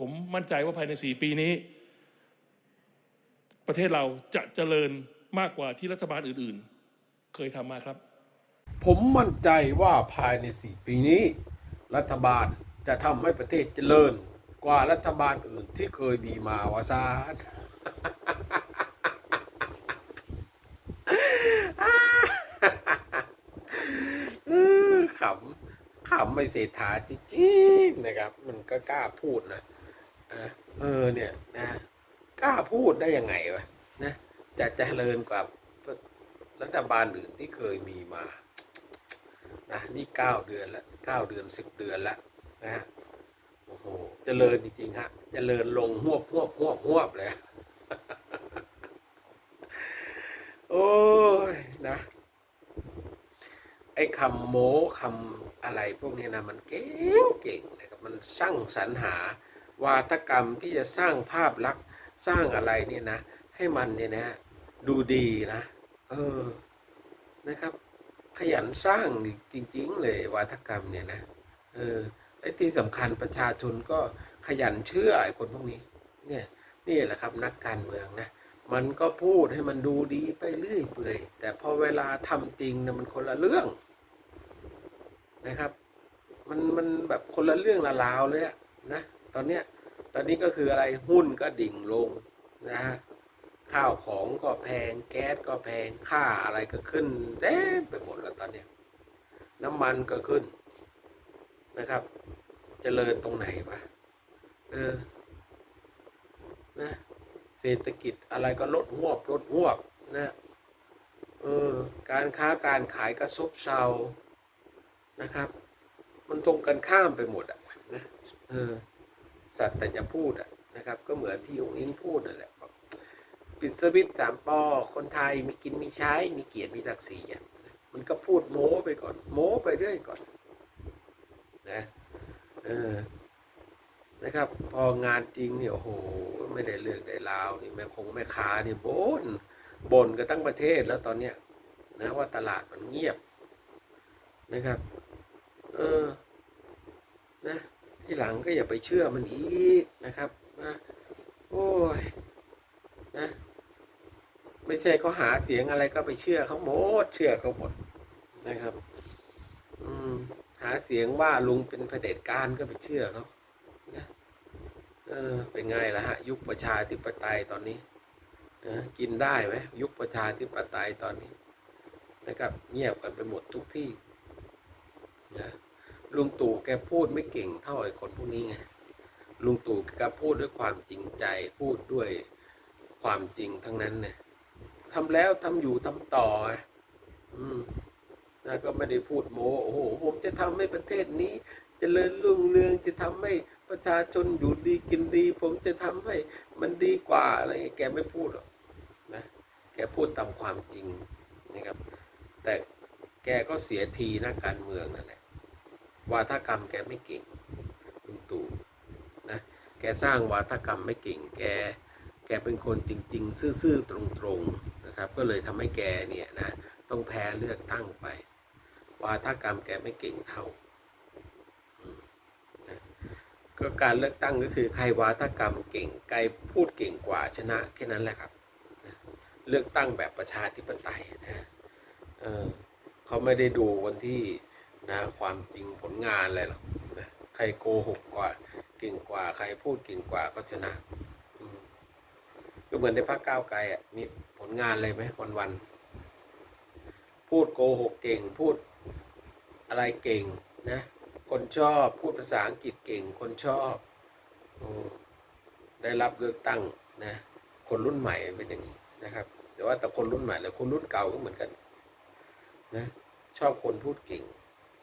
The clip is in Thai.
ผมมั่นใจว่าภายใน 4 ปีนี้ ประเทศเราจะเจริญมากกว่าที่รัฐบาลอื่นๆ เคยทำมาครับ ผมมั่นใจว่าภายใน 4 ปีนี้ รัฐบาลจะทำให้ประเทศเจริญกว่ารัฐบาลอื่นที่เคยมีมาวาซานขำขำไม่เศรษฐาจริงๆนะครับ มันก็กล้าพูดนะ เออเนี่ยนะกล้าพูดได้ยังไงวะนะจะเจริญกว่ารัฐบาลอื่นที่เคยมีมานะนี่เก้าเดือนละเก้าเดือนสิบเดือนละนะฮะโอ้โหเจริญจริงๆฮะเจริญลงหวบหวบหวบหวบเลยโอ้ยนะไอ้คำโม้คำอะไรพวกนี้นะมันเก่งเก่งนะครับมันสร้างสรรหา วาทกรรมที่จะสร้างภาพลักษณ์สร้างอะไรเนี่ยนะ ให้มันเนี่ยนะดูดีนะ เออนะครับ ขยันสร้างจริง ๆ เลยวาทกรรมเนี่ยนะเออและที่สำคัญประชาชนก็ขยันเชื่อไอ้คนพวกนี้เนี่ยนี่แหละครับนักการเมืองนะมันก็พูดให้มันดูดีไปเรื่อยเปื่อย แต่พอเวลาทำจริงนะมันคนละเรื่องนะครับ มันมันแบบคนละเรื่องละราวเลยอะนะ ตอนเนี้ยตอนนี้ก็คืออะไรหุ้นก็ดิ่งลงนะฮะข้าวของก็แพงแก๊สก็แพงค่าอะไรก็ขึ้นเต็มไปหมดแล้วตอนเนี้ยน้ำมันก็ขึ้นนะครับจเจริญตรงไหนวะเออนะเศรษฐกิจอะไรก็ลดหวบลดหวบนะเออการค้าการขายก็ซบเซานะครับ มันตรงกันข้ามไปหมดอะนะเออ สัตว์แต่จะพูดอะนะครับ ก็เหมือนที่องค์อิงพูดนั่นแหละบอกปิดสวิตช์สามปอคนไทยมีกินมีใช้ มีเกียรติมีศักดิ์ศรีมันก็พูดโม้ไปก่อน โม้ไปเรื่อยก่อนนะเออนะครับ พองานจริงเนี่ยโอ้โหไม่ได้เรื่องได้ราวนี่แม่คงแม่ค้านี่บน่นบ่นกันทั้งประเทศแล้วตอนเนี้ยนะว่าตลาดมันเงียบนะครับ เออ ที่หลังก็อย่าไปเชื่อมันอีกนะครับนะโอ้ยนะไม่ใช่เขาหาเสียงอะไรก็ไปเชื่อเขาหมดเชื่อเขาหมดนะครับ อืมหาเสียงว่าลุงเป็นเผด็จการก็ไปเชื่อเขานะเออเป็นไงล่ะฮะ ยุคประชาธิปไตยตอนนี้กินได้ไหมยุคประชาธิปไตยตอนนี้นะครับ เงียบกันไปหมดทุกที่นะ ลุงตู่แกพูดไม่เก่งเท่าไอ้คนพวกนี้ไงลุงตู่แกพูดด้วยความจริงใจพูดด้วยความจริงทั้งนั้นเนี่ยทำแล้วทำอยู่ทำต่อ อืมนะก็ไม่ได้พูดโม้โอ้โหผมจะทำให้ประเทศนี้จเจริญรุ่งเรืองจะทำให้ประชาชนอยู่ดีกินดี ผมจะทำให้มันดีกว่าอะไรแกไม่พูดหรอกนะแกพูดตามความจริงนะครับ แต่แกก็เสียทีนักการเมืองนั่นแหละ วาทกรรมแกไม่เก่งลุงตู่นะแกสร้างวาทกรรมไม่เก่ง แกแกเป็นคนจริง ๆ ซื่อๆตรงๆนะครับ ก็เลยทำให้แกเนี่ยนะต้องแพ้เลือกตั้งไป วาทกรรมแกไม่เก่งเท่าก็การเลือกตั้งก็คือใครวาทกรรมเก่งใครพูดเก่งกว่าชนะแค่นั้นแหละครับเลือกตั้งแบบประชาธิปไตยนะเเขาไม่ได้ดูวันที่ นะความจริงผลงานอะไรหรอกนะใครโกหกกว่าเก่งกว่า ใครพูดเก่งกว่าก็ชนะก็เหมือนในพรรคก้าวไกลอะมีผลงานอะไรไหมวันวันๆพูดโกหกเก่งพูดอะไรเก่งนะ คนชอบพูดภาษาอังกฤษเก่ง คนชอบอได้รับเลือกตั้งนะคนรุ่นใหม่เป็นอย่างนี้นะครับ แต่ว่าแต่คนรุ่นใหม่และคนรุ่นเก่าก็เหมือนกันนะชอบคนพูดเก่ง